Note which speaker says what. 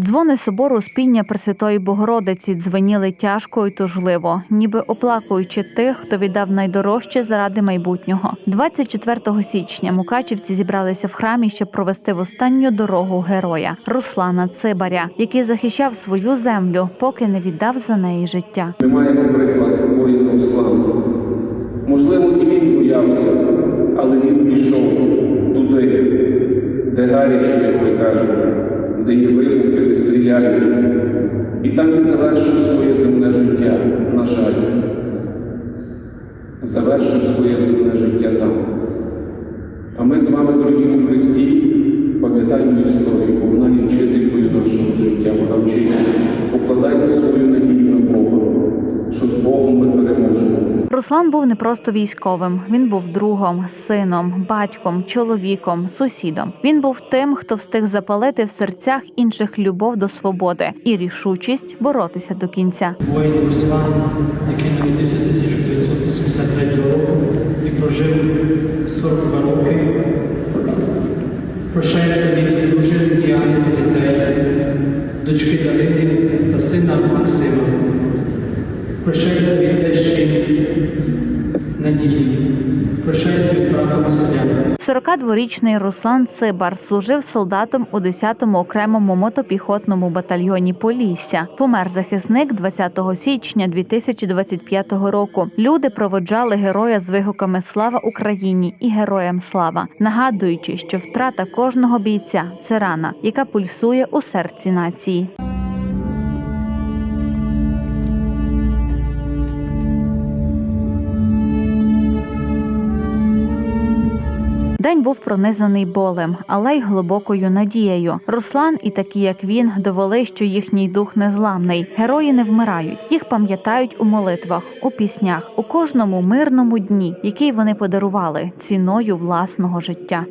Speaker 1: Дзвони собору спіння Пресвятої Богородиці дзвеніли тяжко і тужливо, ніби оплакуючи тих, хто віддав найдорожче заради майбутнього. 24 січня мукачівці зібралися в храмі, щоб провести в останню дорогу героя Руслана Цибаря, який захищав свою землю, поки не віддав за неї життя.
Speaker 2: Ми маємо приклад воїна славу. Можливо, і він боявся, але він пішов туди, де гаряче, як ми кажемо, де є вибухи, де стріляють. І там і завершив своє земне життя, на жаль. Завершив своє земне життя там. А ми з вами, дорогі у Христі, пам'ятаємо історію, бо вона є вчителькою нашого життя, вона вчить нас. Покладаймо свою надію на Бога, що з Богом ми.
Speaker 1: Руслан був не просто військовим, він був другом, сином, батьком, чоловіком, сусідом. Він був тим, хто встиг запалити в серцях інших любов до свободи і рішучість боротися до кінця.
Speaker 3: Воїн Руслан, який народився 1983 року і прожив 42 роки, прощається від дружини Діани та дітей, дочки Дарини та сина Максима. Прощається від тещі Надії. Брата
Speaker 1: 42-річний Руслан Цибар служив солдатом у 10-му окремому мотопіхотному батальйоні Полісся. Помер захисник 20 січня 2025 року. Люди проводжали героя з вигуками Слава Україні і Героям слава, нагадуючи, що втрата кожного бійця це рана, яка пульсує у серці нації. День був пронизаний болем, але й глибокою надією. Руслан і такі, як він, довели, що їхній дух незламний. Герої не вмирають. Їх пам'ятають у молитвах, у піснях, у кожному мирному дні, який вони подарували ціною власного життя.